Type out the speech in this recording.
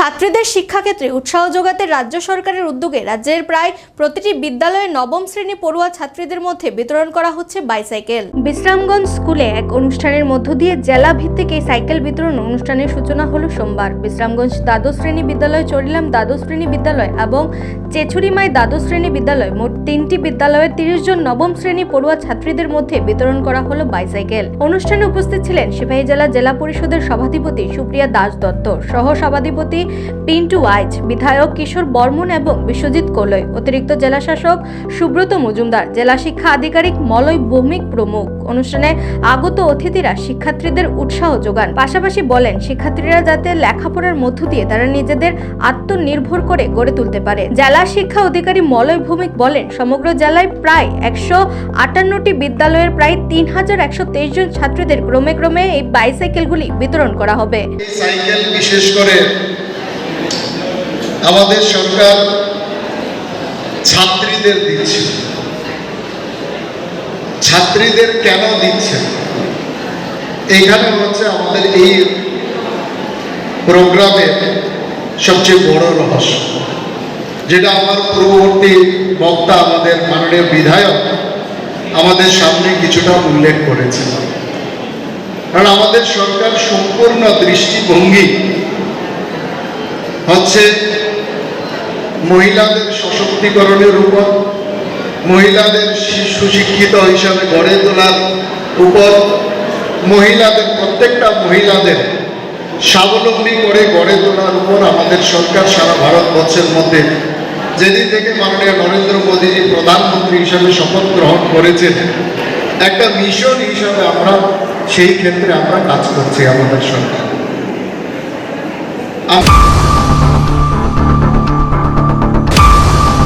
ছাত্রীদের শিক্ষাক্ষেত্রে উৎসাহ যোগাতে রাজ্য সরকারের উদ্যোগে রাজ্যের প্রায় প্রতিটি বিদ্যালয়ে নবম শ্রেণি পড়ুয়া ছাত্রীদের মধ্যে বিতরণ করা হচ্ছে বাইসাইকেল। বিশ্রামগঞ্জ স্কুলে এক অনুষ্ঠানের মধ্য দিয়ে জেলা ভিত্তিক এই সাইকেল বিতরণ অনুষ্ঠানের সূচনা হলো সোমবার। বিশ্রামগঞ্জ দ্বাদশ শ্রেণি বিদ্যালয়, চরিলাম দ্বাদশ শ্রেণি বিদ্যালয় এবং চেছুরিমাই দ্বাদশ শ্রেণি বিদ্যালয় মোট তিনটি বিদ্যালয়ের তিরিশ জন নবম শ্রেণি পড়ুয়া ছাত্রীদের মধ্যে বিতরণ করা হলো বাইসাইকেল। অনুষ্ঠানে উপস্থিত ছিলেন সিপাহী জেলা জেলা পরিষদের সভাধিপতি সুপ্রিয়া দাস দত্ত সহ সভাধিপতি পিন্টু আইচ বিধায়ক কিশোর বর্মন এবং বিশ্বজিৎ কোলই, অতিরিক্ত জেলা শাসক সুব্রত মজুমদার, জেলা শিক্ষা আধিকারিক মলয় ভৌমিক প্রমুখ। অনুষ্ঠানে আগত অতিথিরা শিক্ষার্থীদের উৎসাহ যোগান। পাশাপাশি বলেন, শিক্ষার্থীরা যাতে লেখাপড়ার মধ্য দিয়ে তারা নিজেদের আত্মনির্ভর করে গড়ে তুলতে পারে। জেলা শিক্ষা অধিকারী মলয় ভৌমিক বলেন, সমগ্র জেলায় প্রায় একশো আটান্নটি বিদ্যালয়ের প্রায় তিন হাজার একশো তেইশ জন ছাত্রীদের ক্রমে ক্রমে এই বাইসাইকেলগুলি বিতরণ করা হবে। সাইকেল বিশেষ করে আমাদের সরকার ছাত্রীদের দিচ্ছে। ছাত্রীদের কেন দিচ্ছে? এখানে হচ্ছে আমাদের এই প্রোগ্রামের সবচেয়ে বড় রহস্য, যেটা আমার পূর্ববর্তী বক্তা আমাদের মাননীয় বিধায়ক আমাদের সামনে কিছুটা উল্লেখ করেছেন। কারণ আমাদের সরকার সম্পূর্ণ দৃষ্টিভঙ্গি হচ্ছে মহিলাদের সশক্তিকরণের উপর, মহিলাদের সুশিক্ষিত হিসাবে গড়ে তোলার উপর, মহিলাদের, প্রত্যেকটা মহিলাদের স্বাবলম্বী করে গড়ে তোলার উপর আমাদের সরকার সারা ভারতবর্ষের মধ্যে যেদিন থেকে মাননীয় নরেন্দ্র মোদীজি প্রধানমন্ত্রী হিসাবে শপথ গ্রহণ করেছেন, একটা মিশন হিসাবে আমরা সেই ক্ষেত্রে আমরা কাজ করছি আমাদের সরকার।